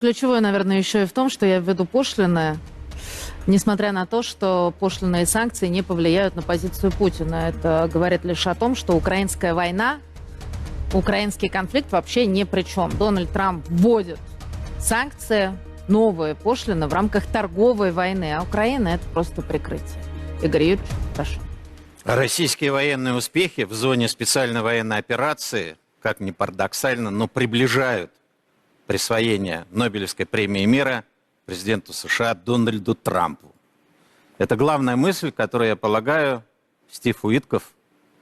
Ключевое, наверное, еще и в том, что я введу пошлины, несмотря на то, что пошлины и санкции не повлияют на позицию Путина. Это говорит лишь о том, что украинская война, украинский конфликт вообще ни при чем. Дональд Трамп вводит санкции, новые пошлины в рамках торговой войны, а Украина это просто прикрытие. Игорь Юрьевич, прошу. Российские военные успехи в зоне специальной военной операции, как ни парадоксально, но приближают присвоение Нобелевской премии мира президенту США Дональду Трампу. Это главная мысль, которую, я полагаю, Стив Уитков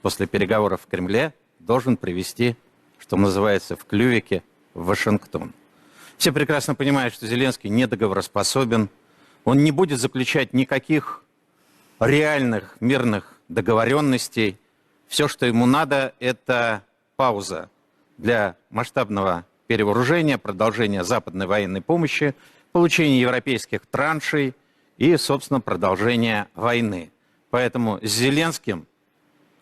после переговоров в Кремле должен привести, что называется, в клювике в Вашингтон. Все прекрасно понимают, что Зеленский недоговороспособен. Он не будет заключать никаких реальных мирных договоренностей. Все, что ему надо, это пауза для масштабного перевооружения, продолжения западной военной помощи, получения европейских траншей и, собственно, продолжения войны. Поэтому с Зеленским,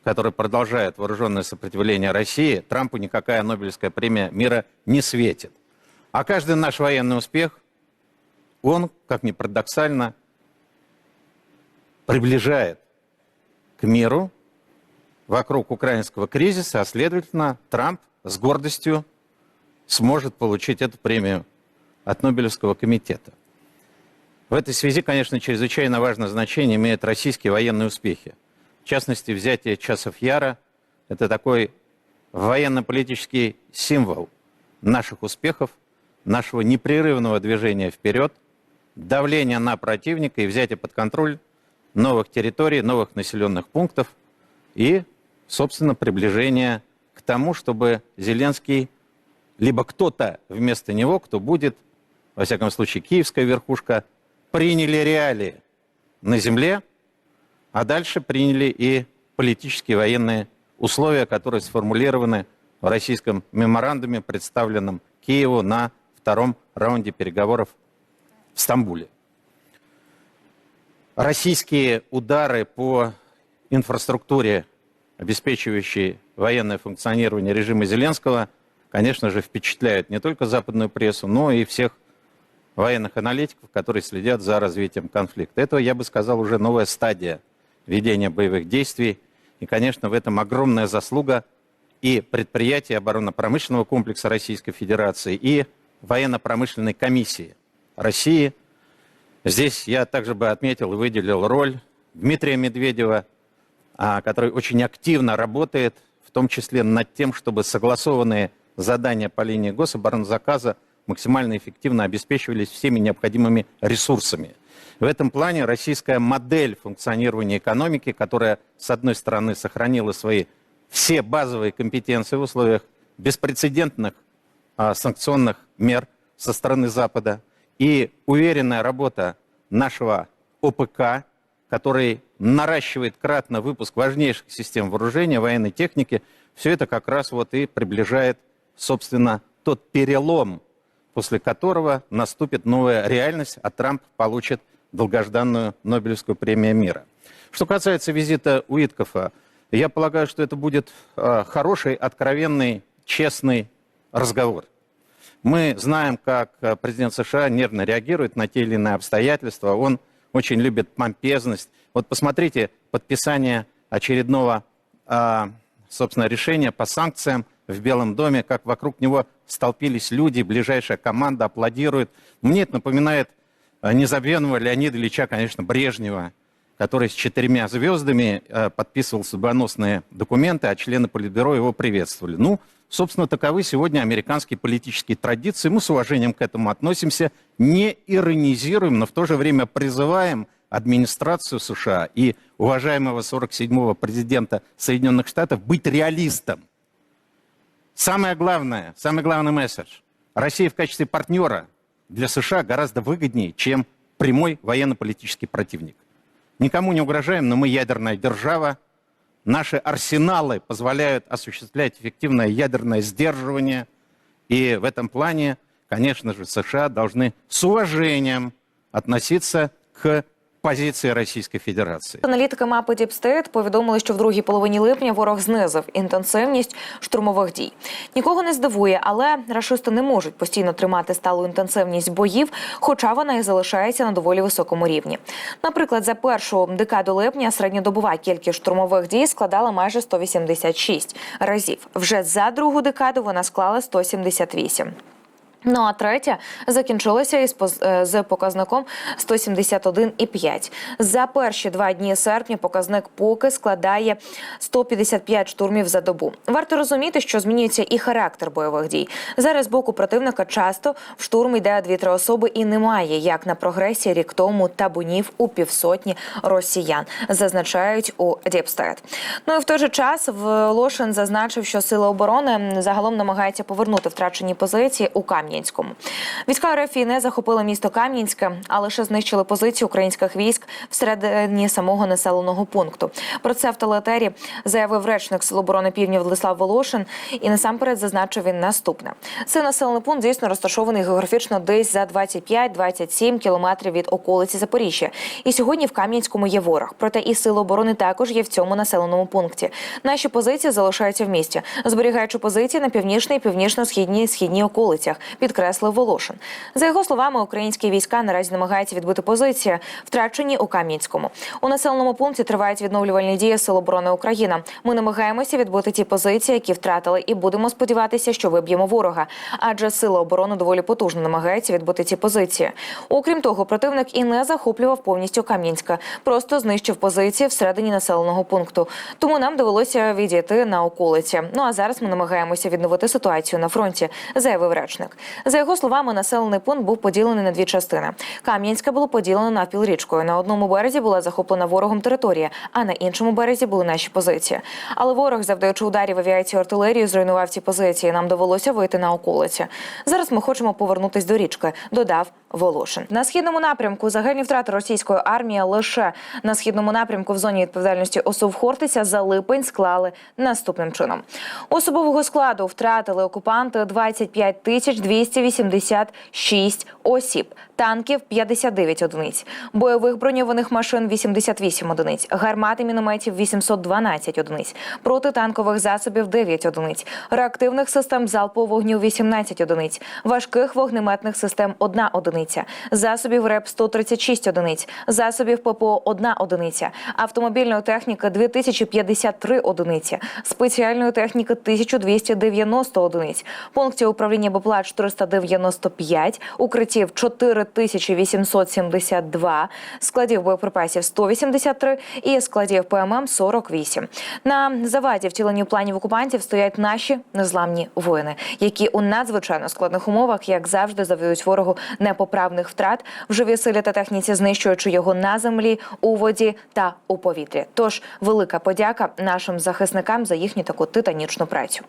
который продолжает вооруженное сопротивление России, Трампу никакая Нобелевская премия мира не светит. А каждый наш военный успех, он, как ни парадоксально, приближает к миру вокруг украинского кризиса, а следовательно, Трамп с гордостью сможет получить эту премию от Нобелевского комитета. В этой связи, конечно, чрезвычайно важное значение имеют российские военные успехи. В частности, взятие часов Яра – это такой военно-политический символ наших успехов, нашего непрерывного движения вперед, давления на противника и взятие под контроль новых территорий, новых населенных пунктов и, собственно, приближение к тому, чтобы Зеленский либо кто-то вместо него, кто будет, во всяком случае, киевская верхушка, приняли реалии на земле, а дальше приняли и политические военные условия, которые сформулированы в российском меморандуме, представленном Киеву на втором раунде переговоров в Стамбуле. Российские удары по инфраструктуре, обеспечивающей военное функционирование режима Зеленского – конечно же, впечатляют не только западную прессу, но и всех военных аналитиков, которые следят за развитием конфликта. Это, я бы сказал, уже новая стадия ведения боевых действий. И, конечно, в этом огромная заслуга и предприятий оборонно-промышленного комплекса Российской Федерации, и военно-промышленной комиссии России. Здесь я также бы отметил и выделил роль Дмитрия Медведева, а, который очень активно работает, в том числе над тем, чтобы согласованные задания по линии гособоронзаказа максимально эффективно обеспечивались всеми необходимыми ресурсами. В этом плане российская модель функционирования экономики, которая, с одной стороны, сохранила свои все базовые компетенции в условиях беспрецедентных а, санкционных мер со стороны Запада, и уверенная работа нашего ОПК, который наращивает кратно выпуск важнейших систем вооружения, военной техники, все это как раз вот и приближает собственно, тот перелом, после которого наступит новая реальность, а Трамп получит долгожданную Нобелевскую премию мира. Что касается визита Уиткофа, я полагаю, что это будет э, хороший, откровенный, честный разговор. Мы знаем, как э, президент США нервно реагирует на те или иные обстоятельства. Он очень любит помпезность. Вот посмотрите подписание очередного, э, собственно, решения по санкциям – в Белом доме, как вокруг него столпились люди, ближайшая команда аплодирует. Мне это напоминает э, незабвенного Леонида Ильича, конечно, Брежнева, который с четырьмя звездами э, подписывал судьбоносные документы, а члены Политбюро его приветствовали. Ну, собственно, таковы сегодня американские политические традиции. Мы с уважением к этому относимся, не иронизируем, но в то же время призываем администрацию США и уважаемого 47-го президента Соединенных Штатов быть реалистом. Самое главное, самый главный месседж. Россия в качестве партнера для США гораздо выгоднее, чем прямой военно-политический противник. Никому не угрожаем, но мы ядерная держава. Наши арсеналы позволяют осуществлять эффективное ядерное сдерживание. И в этом плане, конечно же, США должны с уважением относиться к позиции Российской Федерации. Аналітики мапи Діпстейт повідомили, що в другій половині липня ворог знизив інтенсивність штурмових дій. Нікого не здивує, але рашисти не можуть постійно тримати сталу інтенсивність боїв, хоча вона і залишається на доволі високому рівні. Наприклад, за першу декаду липня середньодобова кількість штурмових дій складала майже 186 разів. Вже за другу декаду вона склала 178. Ну а третя закінчилася із е, з показником 171,5. За перші два дні серпня показник поки складає 155 штурмів за добу. Варто розуміти, що змінюється і характер бойових дій. Зараз з боку противника часто в штурм йде дві-три особи і немає, як на прогресі рік тому табунів у півсотні росіян, зазначають у Діпстет. Ну і в той же час Волошин зазначив, що сили оборони загалом намагаються повернути втрачені позиції у Кам'янському. Війська РФ і не захопили місто Кам'янське, а лише знищили позиції українських військ всередині самого населеного пункту. Про це в телетері заявив речник Сил оборони Півдня Владислав Волошин. І насамперед зазначив він наступне: цей населений пункт дійсно розташований географічно десь за 25-27 кілометрів від околиці Запоріжжя. І сьогодні в Кам'янському є ворог. Проте і сили оборони також є в цьому населеному пункті. Наші позиції залишаються в місті, зберігаючи позиції на північній, північно-східній східній околицях, підкреслив Волошин. За його словами, українські війська наразі намагаються відбити позиції, втрачені у Кам'янському. У населеному пункті тривають відновлювальні дії Сил оборони України. Ми намагаємося відбити ті позиції, які втратили, і будемо сподіватися, що виб'ємо ворога. Адже сили оборони доволі потужно намагаються відбити ці позиції. Окрім того, противник і не захоплював повністю Кам'янська, просто знищив позиції всередині населеного пункту. Тому нам довелося відійти на околиці. Ну а зараз ми намагаємося відновити ситуацію на фронті, заявив речник. За його словами, населений пункт був поділений на дві частини. Кам'янська було поділено навпіл річкою. На одному березі була захоплена ворогом територія, а на іншому березі були наші позиції. Але ворог, завдаючи ударів авіації артилерії, зруйнував ці позиції. Нам довелося вийти на околиці. Зараз ми хочемо повернутись до річки, додав Волошин. На східному напрямку загальні втрати російської армії лише на східному напрямку в зоні відповідальності ОСУВ Хортиця за липень склали наступним чином. Особового складу втратили окупанти 25 тисяч 286 осіб, танків 59 одиниць, бойових броньованих машин 88 одиниць, гармат і мінометів 812 одиниць, протитанкових засобів 9 одиниць, реактивних систем залпового вогню 18 одиниць, важких вогнеметних систем 1 одиниця, засобів РЕП 136 одиниць, засобів ППО 1 одиниця, автомобільної техніки 2053 одиниці, спеціальної техніки 1290 одиниць, пунктів управління БПЛА 495, укриттів 4872, складів боєприпасів 183 і складів ПММ 48. На заваді втіленню планів окупантів стоять наші незламні воїни, які у надзвичайно складних умовах, як завжди, завдають ворогу непоправних втрат в живій силі та техніці, знищуючи його на землі, у воді та у повітрі. Тож велика подяка нашим захисникам за їхню таку титанічну працю.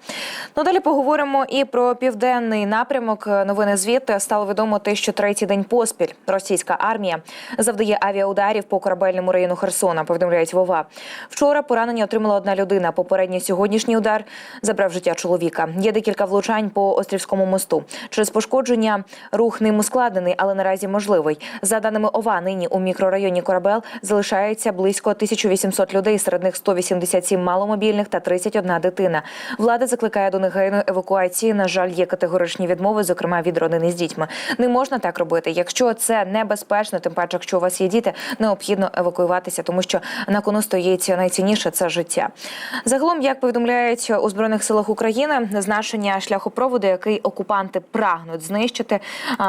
Ну далі поговоримо і про південний напрямок. Новини звідти стало відомо те, що третій день поспіль російська армія завдає авіаударів по корабельному району Херсона. Повідомляють Вова. Вчора поранення отримала одна людина. Попередній сьогоднішній удар забрав життя чоловіка. Є декілька влучань по Острівському мосту. Через пошкодження рух ним ускладнений, але наразі можливий. За даними ОВА, нині у мікрорайоні Корабел залишається близько 1800 людей, серед них 187 маломобільних та 31 дитина. Влада закликає до негайної евакуації. На жаль, є категоричні відмови, зокрема від родини з дітьми. Не можна так робити. Якщо це небезпечно, тим паче, якщо у вас є діти, необхідно евакуюватися, тому що на кону стоїть найцінніше це життя. Загалом, як повідомляють у збройних силах України, значення шляхопроводу, який окупанти прагнуть знищити,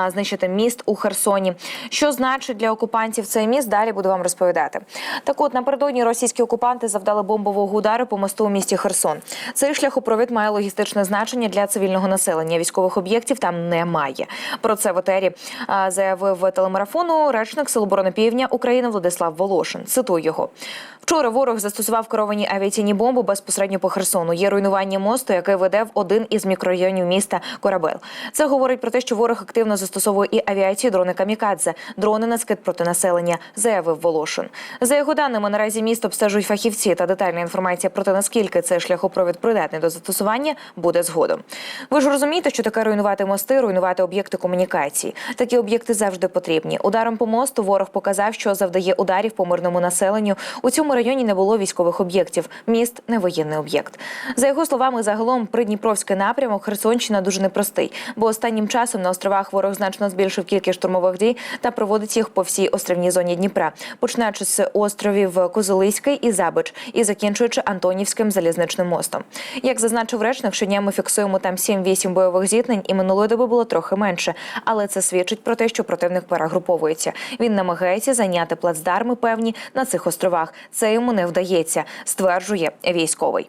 знищити міст у Херсоні. Що значить для окупантів цей міст? Далі буду вам розповідати. Так, от напередодні російські окупанти завдали бомбового удару по мосту у місті Херсон. Цей шляхопровід має логістичне значення для цивільного населення. Військових об'єктів там немає. Про це в етері а, заявив телемарафону речник Сил оборони Півдня України Владислав Волошин. Цитую його. Вчора ворог застосував керовані авіаційні бомби безпосередньо по Херсону. Є руйнування мосту, який веде в один із мікрорайонів міста Корабел. Це говорить про те, що ворог активно застосовує і авіацію дрони камікадзе, дрони на скид проти населення, заявив Волошин. За його даними, наразі місто обстежують фахівці та детальна інформація про те, наскільки цей шляхопровід придатний до застосування, буде згодом. Ви ж розумієте, що таке руйнувати Ламати мости, руйнувати об'єкти комунікації. Такі об'єкти завжди потрібні. Ударом по мосту ворог показав, що завдає ударів по мирному населенню. У цьому районі не було військових об'єктів. Міст не воєнний об'єкт. За його словами, загалом придніпровський напрямок Херсонщина дуже непростий, бо останнім часом на островах ворог значно збільшив кількість штурмових дій та проводить їх по всій островній зоні Дніпра, починаючи з островів Козелиський і Забич і закінчуючи Антонівським залізничним мостом. Як зазначив речник, щодня ми фіксуємо там 7-8 бойових зіткнень, і минулої доби було трохи менше. Але це свідчить про те, що противник перегруповується. Він намагається зайняти плацдарми певні на цих островах. Це йому не вдається, стверджує військовий.